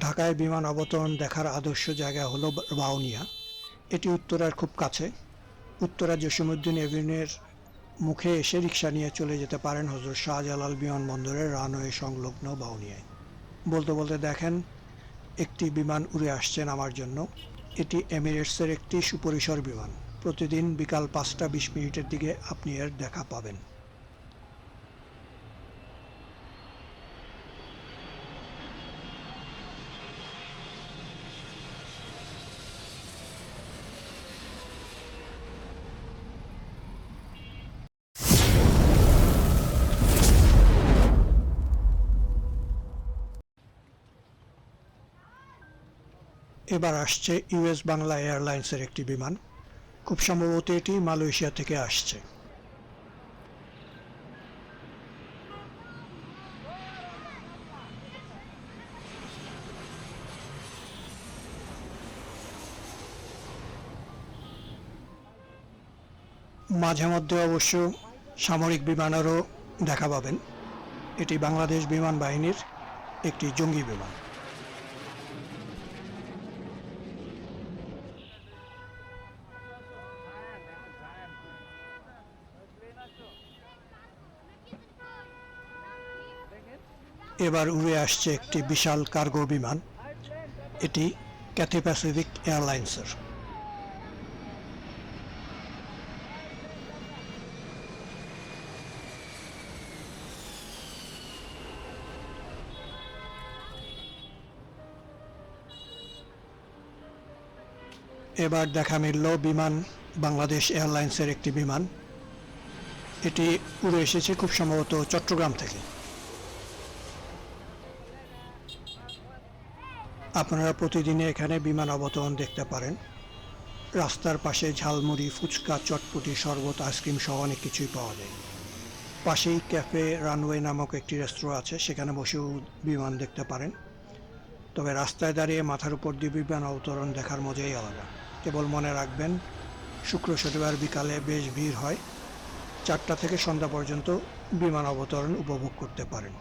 ঢাকায় বিমান অবতরণ দেখার আদর্শ জায়গা হলো বাউনিয়া এটি উত্তরার খুব কাছে। উত্তরা জসীমউদ্দিন এভিনিউয়ের মুখে এসে রিক্সা নিয়ে চলে যেতে পারেন হজরত শাহজালাল বিমানবন্দরের রানওয়ে সংলগ্ন বাউনিয়ায়। বলতে বলতে দেখেন, একটি বিমান উড়ে আসছেন আমার জন্য। এটি এমিরেটসের একটি সুপরিসর বিমান। প্রতিদিন বিকাল পাঁচটা বিশ মিনিটের দিকে আপনি এর দেখা পাবেন। এবার আসছে ইউএস বাংলা এয়ারলাইন্সের একটি বিমান। খুব সম্ভবত এটি মালয়েশিয়া থেকে আসছে। মাঝে মধ্যে অবশ্য সামরিক বিমানেরও দেখা পাবেন। এটি বাংলাদেশ বিমান বাহিনীর একটি জঙ্গি বিমান। এবার উড়ে আসছে একটি বিশাল কার্গো বিমান। এটি ক্যাথে প্যাসিফিক এয়ারলাইন্সের এবার দেখা মিলল বিমান, বাংলাদেশ এয়ারলাইন্সের একটি বিমান। এটি উড়ে এসেছে খুব সম্ভবত চট্টগ্রাম থেকে। আপনারা প্রতিদিনই এখানে বিমান অবতরণ দেখতে পারেন। রাস্তার পাশে ঝালমুড়ি, ফুচকা, চটপটি, শরবত, আইসক্রিম সহ অনেক কিছুই পাওয়া যায়। পাশেই ক্যাফে রানওয়ে নামক একটি রেস্তোরাঁ আছে, সেখানে বসেও বিমান দেখতে পারেন। তবে রাস্তায় দাঁড়িয়ে মাথার উপর দিয়ে বিমান অবতরণ দেখার মজাই আলাদা। কেবল মনে রাখবেন, শুক্র শনিবার বিকালে বেশ ভিড় হয়। চারটা থেকে সন্ধ্যা পর্যন্ত বিমান অবতরণ উপভোগ করতে পারেন।